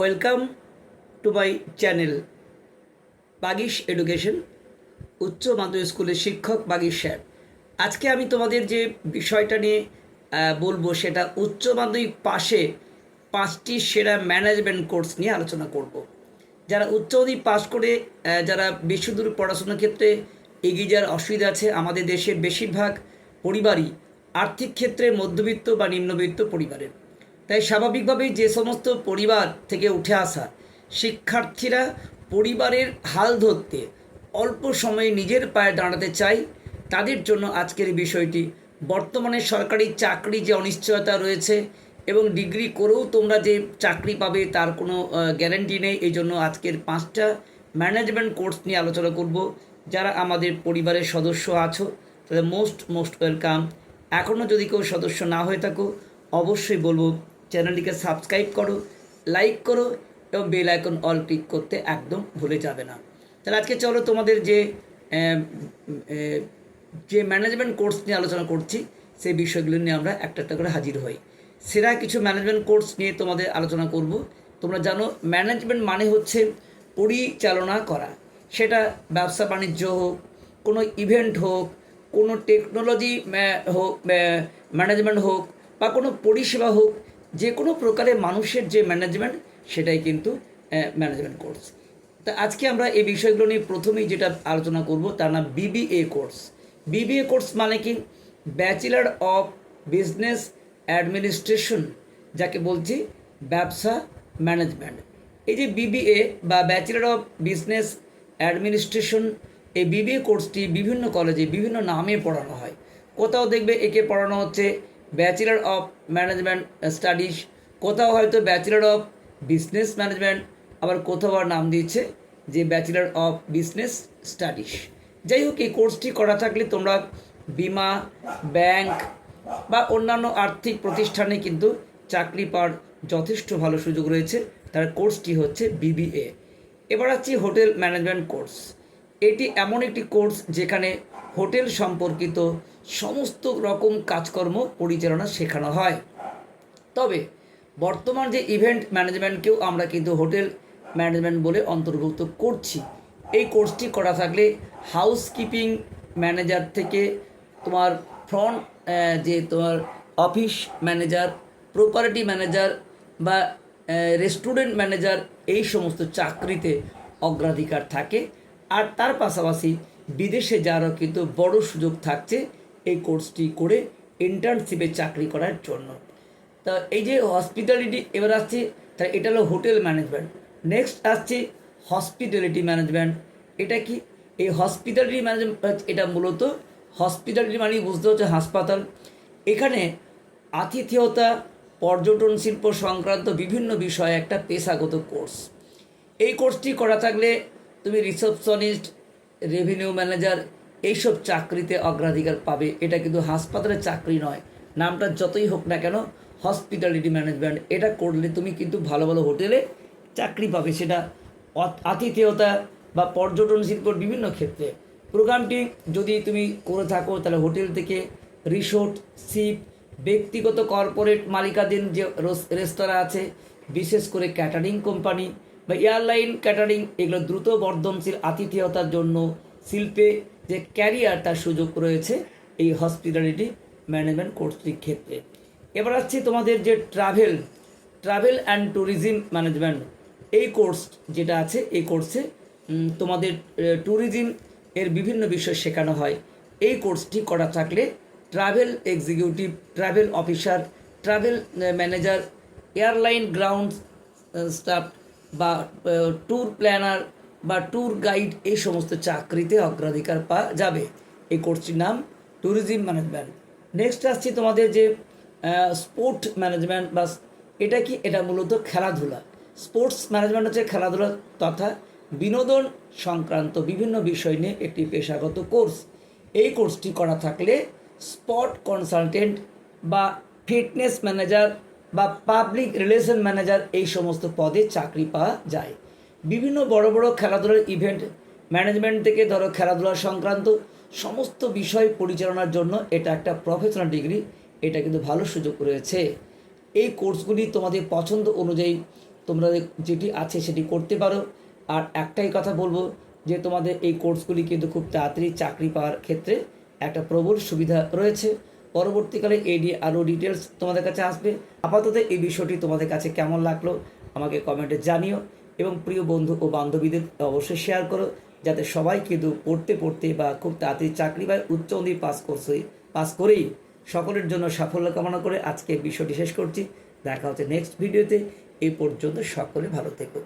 Welcome to my channel Bagish education, উচ্চ মাধ্যমিক স্কুলের শিক্ষক বাগিশ স্যার। আজকে আমি তোমাদের যে বিষয়টা নিয়ে বলব সেটা উচ্চ মাধ্যমিক পাশে পাঁচটি সেরা ম্যানেজমেন্ট কোর্স নিয়ে আলোচনা করব। যারা উচ্চ মাধ্যমিক পাশ করে যারা বেশি দূর পড়াশোনার ক্ষেত্রে এগিয়ে যাওয়ার অসুবিধা আছে, আমাদের দেশের বেশিরভাগ পরিবারই আর্থিক ক্ষেত্রে মধ্যবিত্ত বা নিম্নবিত্ত পরিবারের। তাই স্বাভাবিকভাবেই যে সমস্ত পরিবার থেকে উঠে আসা শিক্ষার্থীরা পরিবারের হাল ধরতে অল্প সময়ে নিজের পায়ে দাঁড়াতে চায়, তাদের জন্য আজকের বিষয়টি। বর্তমানে সরকারি চাকরি যে অনিশ্চয়তা রয়েছে এবং ডিগ্রি করেও তোমরা যে চাকরি পাবে তার কোনো গ্যারেন্টি নেই, এই জন্য আজকের পাঁচটা ম্যানেজমেন্ট কোর্স নিয়ে আলোচনা করব। যারা আমাদের পরিবারের সদস্য আছো, তাদের মোস্ট মোস্ট ওয়েলকাম। এখনও যদি কেউ সদস্য না হয়ে থাকো, অবশ্যই বলব চ্যানেলটিকে সাবস্ক্রাইব করো, লাইক করো এবং বেল আইকন অল ক্লিক করতে একদম ভুলে যাবে না। তাহলে আজকে চলো তোমাদের যে যে ম্যানেজমেন্ট কোর্স নিয়ে আলোচনা করছি, সেই বিষয়গুলো নিয়ে আমরা একটা একটা করে হাজির হই। সেরা কিছু ম্যানেজমেন্ট কোর্স নিয়ে তোমাদের আলোচনা করব। তোমরা জানো ম্যানেজমেন্ট মানে হচ্ছে পরিচালনা করা। সেটা ব্যবসা বাণিজ্য হোক, কোনো ইভেন্ট হোক, কোনো টেকনোলজি হোক ম্যানেজমেন্ট হোক বা কোনো পরিষেবা হোক যে কোনো প্রকারের মানুষের যে ম্যানেজমেন্ট সেটাই কিন্তু ম্যানেজমেন্ট কোর্স তা আজকে আমরা এই বিষয়গুলো নিয়ে প্রথমেই যেটা আলোচনা করব, তার নাম বিবিএ কোর্স বিবিএ কোর্স মানে কি? ব্যাচেলার অফ বিজনেস অ্যাডমিনিস্ট্রেশন যাকে বলছি ব্যবসা ম্যানেজমেন্ট এই যে বিবিএ বা ব্যাচেলার অফ বিজনেস অ্যাডমিনিস্ট্রেশন এই বিবিএ কোর্সটি বিভিন্ন কলেজে বিভিন্ন নামে পড়ানো হয়। কোথাও দেখবে একে পড়ানো হচ্ছে ব্যাচেলার অফ ম্যানেজমেন্ট স্টাডিজ কোথাও হয়তো ব্যাচেলার অফ বিজনেস ম্যানেজমেন্ট আবার কোথাও আর নাম দিয়েছে যে ব্যাচেলার অফ বিজনেস স্টাডিজ যাই হোক, এই কোর্সটি করা থাকলে তোমরা বিমা ব্যাংক বা অন্যান্য আর্থিক প্রতিষ্ঠানে কিন্তু চাকরি পাওয়ার যথেষ্ট ভালো সুযোগ রয়েছে। তার কোর্সটি হচ্ছে বিবিএ এবার আসছি হোটেল ম্যানেজমেন্ট কোর্স এটি এমন একটি কোর্স যেখানে হোটেল সম্পর্কিত সমস্ত রকম কাজকর্ম পরিচালনা শেখানো হয়। তবে বর্তমান যে ইভেন্ট ম্যানেজমেন্টকেও আমরা কিন্তু হোটেল ম্যানেজমেন্ট বলে অন্তর্ভুক্ত করছি। এই কোর্সটি করা থাকলে হাউসকিপিং ম্যানেজার থেকে তোমার ফ্রন্ট যে তোমার অফিস ম্যানেজার, প্রপার্টি ম্যানেজার বা রেস্টুরেন্ট ম্যানেজার এই সমস্ত চাকরিতে অগ্রাধিকার থাকে। আর তার পাশাপাশি বিদেশে যাওয়ারও কিন্তু বড় সুযোগ থাকছে এই কোর্সটি করে ইন্টার্নশিপে চাকরি করার জন্য। তা এই যে হসপিটালিটি এবার আসছে তাহলে এটা হলো হোটেল ম্যানেজমেন্ট নেক্সট আসছে হসপিটালিটি ম্যানেজমেন্ট এটা কি? এই হসপিটালিটি ম্যানেজমেন্ট এটা মূলত হসপিটালিটি মানে বুঝতে হচ্ছে হাসপাতাল। এখানে আতিথেয়তা, পর্যটন শিল্প সংক্রান্ত বিভিন্ন বিষয়ে একটা পেশাগত কোর্স এই কোর্সটি করা থাকলে তুমি রিসেপশনিস্ট রেভিনিউ ম্যানেজার এইসব চাকরিতে অগ্রাধিকার পাবে। এটা কিন্তু হাসপাতালের চাকরি নয়। নামটা যতই হোক না কেন হসপিটালিটি ম্যানেজমেন্ট এটা করলে তুমি কিন্তু ভালো ভালো হোটেলে চাকরি পাবে। সেটা আতিথেয়তা বা পর্যটন শিল্পর বিভিন্ন ক্ষেত্রে। প্রোগ্রামটি যদি তুমি করে থাকো, তাহলে হোটেল থেকে রিসোর্ট, শিপ, ব্যক্তিগত কর্পোরেট মালিকাধীন যে রেস্তোরাঁ আছে, বিশেষ করে ক্যাটারিং কোম্পানি বা এয়ারলাইন ক্যাটারিং এগুলো দ্রুত বর্ধনশীল আতিথেয়তার জন্য শিল্পে যে ক্যারিয়ার তার সুযোগ রয়েছে এই হসপিটালিটি ম্যানেজমেন্ট কোর্সটির ক্ষেত্রে। এবার আসছি তোমাদের যে travel travel and tourism management. এই কোর্স যেটা আছে, এই কোর্সে তোমাদের ট্যুরিজম এর বিভিন্ন বিষয় শেখানো হয়। এই কোর্সটি করা থাকলে travel executive, travel officer, travel manager, airline ground staff বা ট্যুর প্ল্যানার বা ট্যুর গাইড এই সমস্ত চাকরিতে অগ্রাধিকার পাওয়া যাবে। এই কোর্সটির নাম ট্যুরিজম ম্যানেজমেন্ট নেক্সট আসছে তোমাদের যে স্পোর্ট ম্যানেজমেন্ট বা, এটা কি? এটা মূলত খেলাধুলা। স্পোর্টস ম্যানেজমেন্ট হচ্ছে খেলাধুলা তথা বিনোদন সংক্রান্ত বিভিন্ন বিষয় নিয়ে একটি পেশাগত কোর্স। এই কোর্সটি করা থাকলে স্পট কনসালটেন্ট বা ফিটনেস ম্যানেজার বা পাবলিক রিলেশন ম্যানেজার এই সমস্ত পদে চাকরি পাওয়া যায়। বিভিন্ন বড় বড় খেলাধুলার ইভেন্ট ম্যানেজমেন্ট থেকে ধরো খেলাধুলা সংক্রান্ত সমস্ত বিষয় পরিচালনার জন্য এটা একটা প্রফেশনাল ডিগ্রি এটা কিন্তু ভালো সুযোগ রয়েছে। এই কোর্সগুলি তোমাদের পছন্দ অনুযায়ী তোমরা যেটি আছে সেটি করতে পারো। আর একটাই কথা বলব যে তোমাদের এই কোর্সগুলি কিন্তু খুব তাড়াতাড়ি চাকরি পাওয়ার ক্ষেত্রে একটা প্রবল সুবিধা রয়েছে। পরবর্তীকালে এই নিয়ে আরও ডিটেলস তোমাদের কাছে আসবে। আপাতত এই বিষয়টি তোমাদের কাছে কেমন লাগল, আমাকে কমেন্টে জানিও এবং প্রিয় বন্ধু ও বান্ধবীদের অবশ্যই শেয়ার করো, যাতে সবাই কিন্তু পড়তে পড়তে বা খুব তাড়াতাড়ি চাকরি বা উচ্চ অবধি পাস করছে পাস করেই সকলের জন্য সাফল্য কামনা করে আজকে বিষয়টি শেষ করছি। দেখা হচ্ছে নেক্সট ভিডিওতে এই পর্যন্ত সকলে ভালো থেকো।